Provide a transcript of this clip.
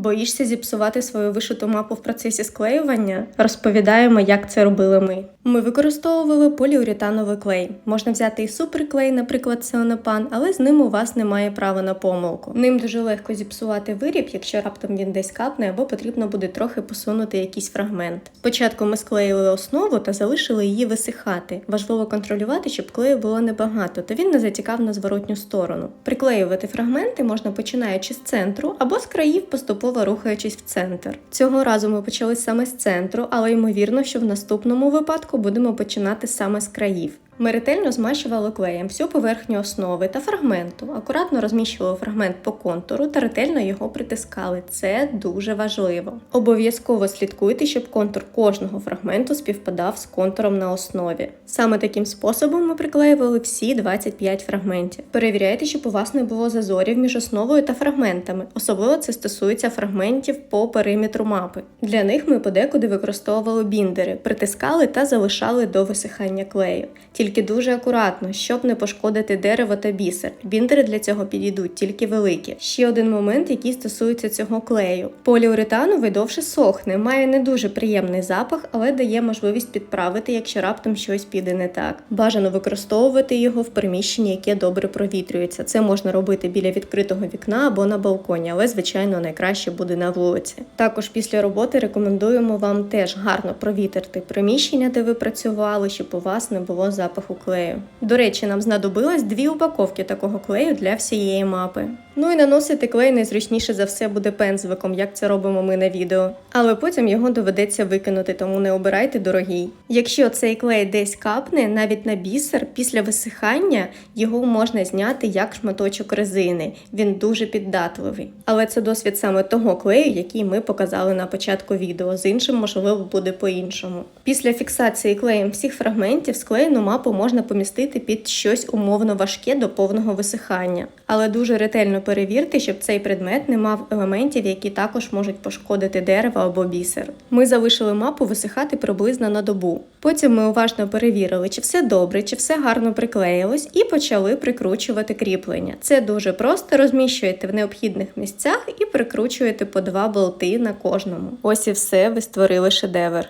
Боїшся зіпсувати свою вишиту мапу в процесі склеювання? Розповідаємо, як це робили ми. Ми використовували поліуретановий клей. Можна взяти і суперклей, наприклад, Сеонопан, але з ним у вас немає права на помилку. Ним дуже легко зіпсувати виріб, якщо раптом він десь капне, або потрібно буде трохи посунути якийсь фрагмент. Спочатку ми склеїли основу та залишили її висихати. Важливо контролювати, щоб клею було небагато, то він не затікав на зворотню сторону. Приклеювати фрагменти можна починаючи з центру або з країв, поступово рухаючись в центр. Цього разу ми почали саме з центру, але ймовірно, що в наступному випадку будемо починати саме з країв. Ми ретельно змащували клеєм всю поверхню основи та фрагменту, акуратно розміщували фрагмент по контуру та ретельно його притискали. Це дуже важливо. Обов'язково слідкуйте, щоб контур кожного фрагменту співпадав з контуром на основі. Саме таким способом ми приклеювали всі 25 фрагментів. Перевіряйте, щоб у вас не було зазорів між основою та фрагментами. Особливо це стосується фрагментів по периметру мапи. Для них ми подекуди використовували біндери, притискали та залишали до висихання клею. Тільки дуже акуратно, щоб не пошкодити дерево та бісер. Біндери для цього підійдуть тільки великі. Ще один момент, який стосується цього клею. Поліуретановий довше сохне, має не дуже приємний запах, але дає можливість підправити, якщо раптом щось піде не так. Бажано використовувати його в приміщенні, яке добре провітрюється. Це можна робити біля відкритого вікна або на балконі, але звичайно найкраще буде на вулиці. Також після роботи рекомендуємо вам теж гарно провітрити приміщення, де ви працювали, щоб у вас не було запаху клею. До речі, нам знадобилось дві упаковки такого клею для всієї мапи. Ну і наносити клей найзручніше за все буде пензликом, як це робимо ми на відео. Але потім його доведеться викинути, тому не обирайте дорогий. Якщо цей клей десь капне, навіть на бісер, після висихання його можна зняти як шматочок резини. Він дуже піддатливий. Але це досвід саме того клею, який ми показали на початку відео. З іншим, можливо, буде по-іншому. Після фіксації клеєм всіх фрагментів склеєну мапу можна помістити під щось умовно важке до повного висихання. Але дуже ретельно перевірте, щоб цей предмет не мав елементів, які також можуть пошкодити дерево або бісер. Ми залишили мапу висихати приблизно на добу. Потім ми уважно перевірили, чи все добре, чи все гарно приклеїлось, і почали прикручувати кріплення. Це дуже просто розміщуєте в необхідних місцях і прикручуєте по два болти на кожному. Ось і все, ви створили шедевр.